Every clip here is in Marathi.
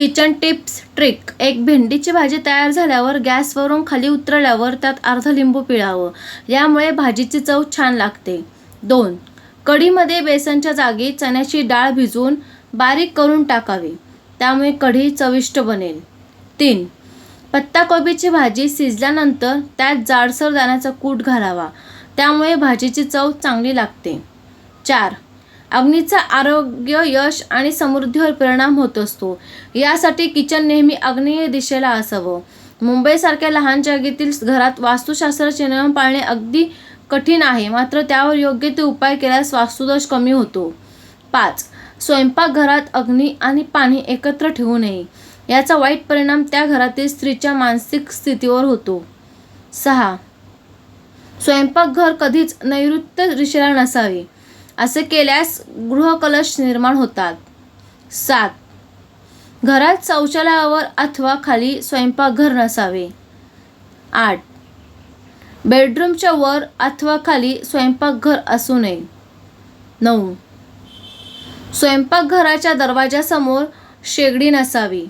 Kitchen tips trick. एक भेंडीची भाजी तयार झाल्यावर गॅसवरून खाली उतरल्यावर त्यात अर्धा लिंबू पिळावं. यामुळे भाजीची चव छान लागते. दोन कढीमध्ये बेसनच्या जागी चण्याची डाळ भिजवून बारीक करून टाकावी. त्यामुळे कढी चविष्ट बनेल. तीन पत्ताकोबीची भाजी शिजल्यानंतर त्यात जाडसर दाण्याचा कूट घालावा. त्यामुळे भाजीची चव चांगली लागते. चार अग्नीचा आरोग्य यश आणि समृद्धीवर परिणाम होत असतो. यासाठी किचन नेहमी आग्नेय दिशेला असावं. मुंबईसारख्या लहान जागेतील घरात वास्तुशास्त्राचे नियम पाळणे अगदी कठीण आहे मात्र त्यावर योग्य ते उपाय केल्यास वास्तुदोष कमी होतो. पाच स्वयंपाकघरात अग्नी आणि पाणी एकत्र ठेवू नये. याचा वाईट परिणाम त्या घरातील स्त्रीच्या मानसिक स्थितीवर होतो. सहा स्वयंपाकघर कधीच नैऋत्य दिशेला नसावे. असे केल्यास गृहकलश निर्माण होतात. सात. घरात शौचालयावर अथवा खाली स्वयंपाकघर नसावे. आठ. बेडरूमच्या वर अथवा खाली स्वयंपाकघर असू नये. नऊ. स्वयंपाकघराच्या दरवाजासमोर शेगडी नसावी.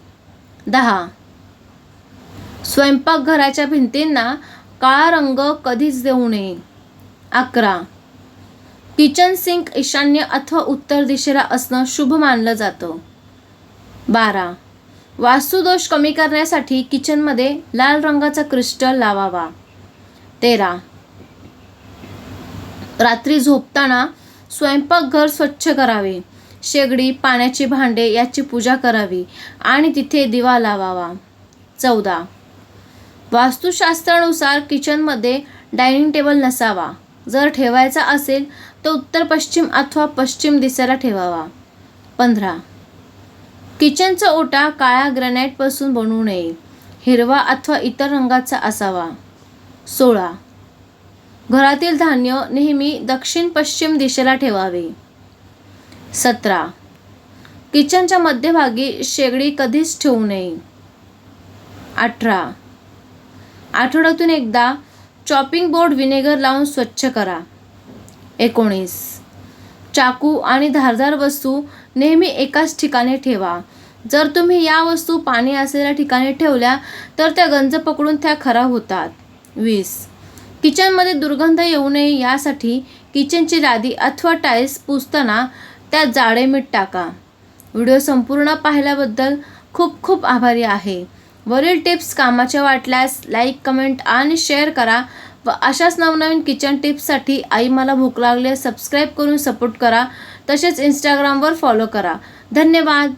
दहा. स्वयंपाकघराच्या भिंतींना काळा रंग कधीच देऊ नये. अकरा. किचन सिंक ईशान्य अथवा उत्तर दिशेला असणं शुभ मानलं जातं. बारा. वास्तुदोष कमी करण्यासाठी किचनमध्ये लाल रंगाचा क्रिस्टल लावावा. तेरा. रात्री झोपताना स्वयंपाकघर स्वच्छ करावे. शेगडी पाण्याची भांडे याची पूजा करावी आणि तिथे दिवा लावावा. चौदा. वास्तुशास्त्रानुसार किचनमध्ये डायनिंग टेबल नसावा. जर ठेवायचा असेल तो उत्तर पश्चिम अथवा पश्चिम दिशेला ठेवावा. पंधरा. किचनचा ओटा काळ्या ग्रॅनाईटपासून बनवू नये. हिरवा अथवा इतर रंगाचा असावा. सोळा. घरातील धान्य नेहमी दक्षिण पश्चिम दिशेला ठेवावे. सतरा. किचनच्या मध्यभागी शेगडी कधीच ठेवू नये. अठरा. आठवड्यातून एकदा चॉपिंग बोर्ड व्हिनेगर लावून स्वच्छ करा. एकोणीस. चाकू आणि धारदार वस्तू नेहमी एकाच ठिकाणी ठेवा. जर तुम्ही या वस्तू पाणी असलेल्या ठिकाणी ठेवल्या तर त्या गंज पकडून त्या खराब होतात. वीस. किचनमध्ये दुर्गंध येऊ नये यासाठी किचनची लादी अथवा टाईल्स पुसताना त्यात जाडे मीठ टाका. व्हिडिओ संपूर्ण पाहिल्याबद्दल खूप खूप आभारी आहे. वरील टिप्स कामाच्या वाटल्यास लाईक कमेंट आणि शेअर करा. व अशाच नवनवीन किचन टिप्ससाठी आई मला भूक लागली सबस्क्राईब करून सपोर्ट करा. तसेच इंस्टाग्रामवर फॉलो करा. धन्यवाद.